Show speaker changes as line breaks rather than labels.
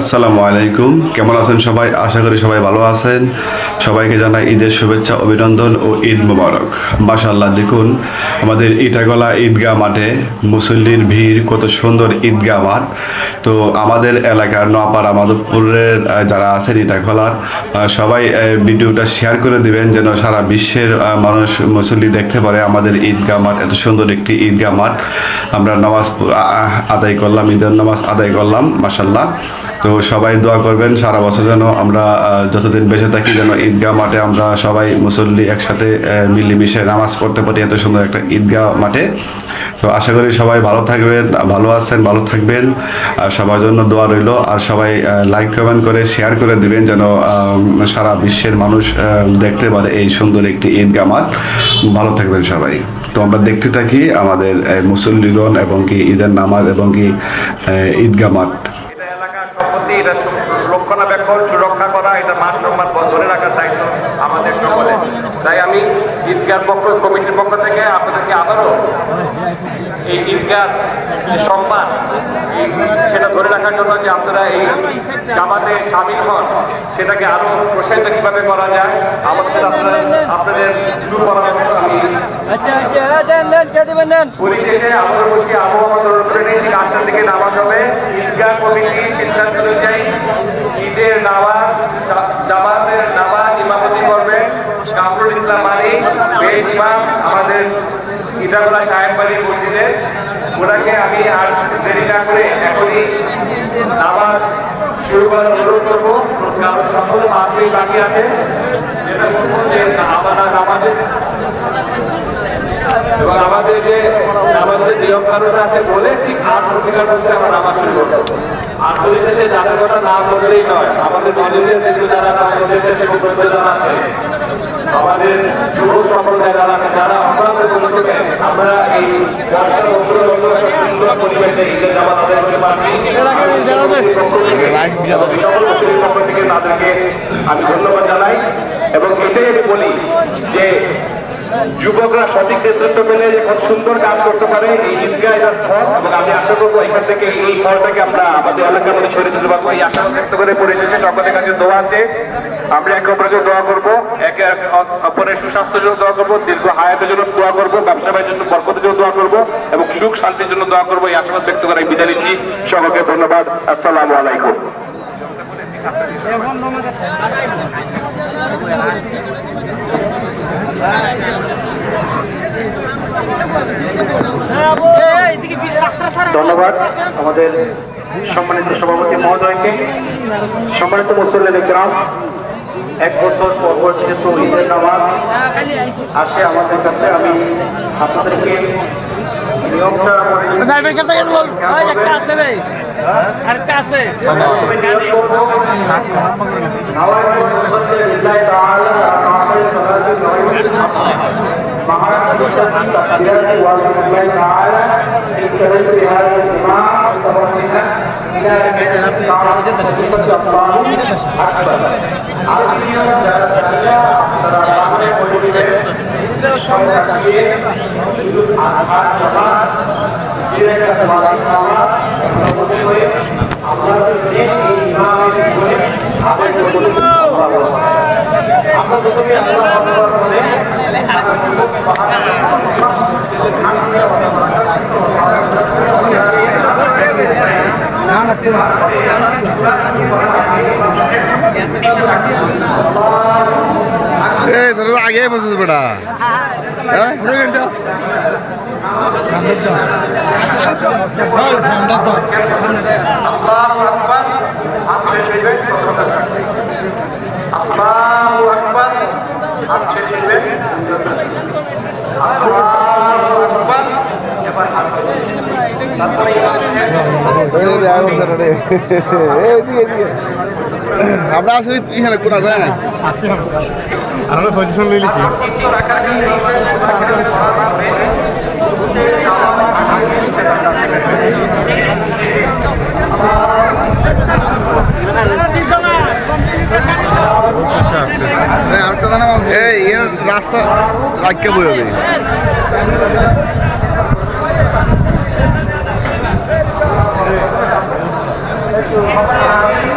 আসসালামু আলাইকুম। কেমন আছেন সবাই? আশা করি সবাই ভালো আছেন। সবাইকে জানাই ঈদের শুভেচ্ছা, অভিনন্দন ও ঈদ মোবারক। মাশাল্লাহ দেখুন, আমাদের ইটাগলা ঈদগাহ মাঠে মুসল্লির ভিড়, কত সুন্দর ঈদগাহ মাঠ। তো আমাদের এলাকার নোয়াপাড়া মাধবপুরের যারা আছেন ইটাগলার সবাই ভিডিওটা শেয়ার করে দিবেন যেন সারা বিশ্বের মানুষ মুসল্লি দেখতে পারে আমাদের ঈদগাহ মাঠ, এত সুন্দর একটি ঈদগাহ মাঠ। আমরা নামাজ আদায় করলাম, ঈদের নামাজ আদায় করলাম মাসাল্লাহ তো সবাই দোয়া করবেন, সারা বছর যেন আমরা যতদিন বেঁচে থাকি যেন ঈদগাহ মাঠে আমরা সবাই মুসল্লি একসাথে মিলেমিশে নামাজ পড়তে পারি এত সুন্দর একটা ঈদগাহ মাঠে। তো আশা করি সবাই ভালো থাকবেন, ভালো আছেন, ভালো থাকবেন। আর সবার জন্য দোয়া রইল। আর সবাই লাইক কমেন্ট করে শেয়ার করে দিবেন যেন সারা বিশ্বের মানুষ দেখতে পারে এই সুন্দর একটি ঈদগাহ মাঠ। ভালো থাকবেন সবাই। তো আমরা দেখতে থাকি আমাদের মুসল্লিগণ এবং কি ঈদের নামাজ এবং কি ঈদগাহ মাঠ।
এটা এটা রক্ষণাবেক্ষণ, সুরক্ষা করা, এটা মান সম্মান ধরে রাখার দায়িত্ব আমাদের সকলে তাই আমি ঈদগার পক্ষ, কমিটির পক্ষ থেকে আপনাদেরকে আবারও এই ঈদগার সম্মান, সেটা ধরে রাখার জন্য যে আপনারা এই জামাতে সামিল হন, সেটাকে আরও প্রসারিত কীভাবে করা যায়, আমাদের সাথে আপনারা আপনাদের সুপরামর্শ আমি
দেন দেন কে দিবেন, দেন।
পরিশেষে আমরা বলছি, আবহাওয়া করে নিয়েছি আটটার দিকে নামাজ হবে। ঈদগাহ কমিটি সিদ্ধান্ত অনুযায়ী ঈদের নামাজ জামাতের নামাজ ইমামতি করবেন কামরুল ইসলাম মানি বেশ ইমাম আমাদের ইটাগুলা সাহেব বাড়ি মসজিদে। ওনাকে আমি আর দেরি না করে এখনই নামাজ শুরু করার অনুরোধ করব। কারণ পাঁচ মিনিট বাকি আছে। যেটা বলব যে, আমাদের নামাজের এবং আমাদের যে আমাদের নিয়ম কানুন আছে বলে ঠিক আট ভূমিকার মধ্যে আমরা নামাজ শুরু করব। আর পরিশেষে যাদের কথা না বললেই নয়। আমাদের মন্দিরের কিন্তু যারা আছে আমাদের যুব সম্প্রদায় যারা যারা অক্লান্ত পরিশ্রমে আমরা এই একটা সুন্দর পরিবেশে ঈদের জামাত আদায় করতে পারছি। সকল মুসলিম পক্ষ থেকে তাদেরকে আমি ধন্যবাদ জানাই এবং এটাই আমি বলি যে যুবকরা সঠিক নেতৃত্ব পেলে কত সুন্দর কাজ করতে পারে, এই ঈদগাহ এটার ফল এবং আমি আশা করব এখান থেকে এই ফলটাকে আমরা আমাদের এলাকার মধ্যে ছড়িয়ে দিতে পারব। এই আশা ব্যক্ত করে পরিশেষে সকলের কাছে দোয়া আছে। আমরা একে অপরের জন্য দোয়া করব, একে অপরের সুস্বাস্থ্যের জন্য দোয়া করব, দীর্ঘ হায়াতের জন্য দোয়া করব, ব্যবসা জন্য বরকতের জন্য দোয়া করব, এবং সুখ শান্তির জন্য দোয়া করব। এই আশাবাদ ব্যক্ত করে বিদায় নিচ্ছি। সকলকে ধন্যবাদ। আসসালামু আলাইকুম। ধন্যবাদ আমাদের সম্মানিত সভাপতি মহোদয়কে। সম্মানিত মুসল্লিন গ্রাম এক বছর পর পর যেহেতু ঈদের নামাজ আসে আমাদের কাছে আমি আপনাদেরকে নিয়মটা
আছে
مهارة الشرط تقديرات واجب الله تعالى انتهيت بهذا الإمام متوسلا إلى تعالى الله أكبر আত্মীয় যারা জানিয়া তারা সামনে পরিবেশ সঙ্গে থাকিয়ে আধার জমা ডিরেক্টর মালিক নামা মনে করে আমরা যদি এই ইমামের করে আবেগ করতে আমরা যদি আল্লাহ আকবার বলে
এ তোরা আগে বসেছিস বেটা
আল্লাহু আল্লাহু
আমরা আছি এখানে কোন আছে আমরা পজিশন লই লিছি
তৃতীয় রাখার জন্য
আচ্ছা আচ্ছা এই আর কথা না এই এর রাস্তা রাখকে বই হবে
ঠিক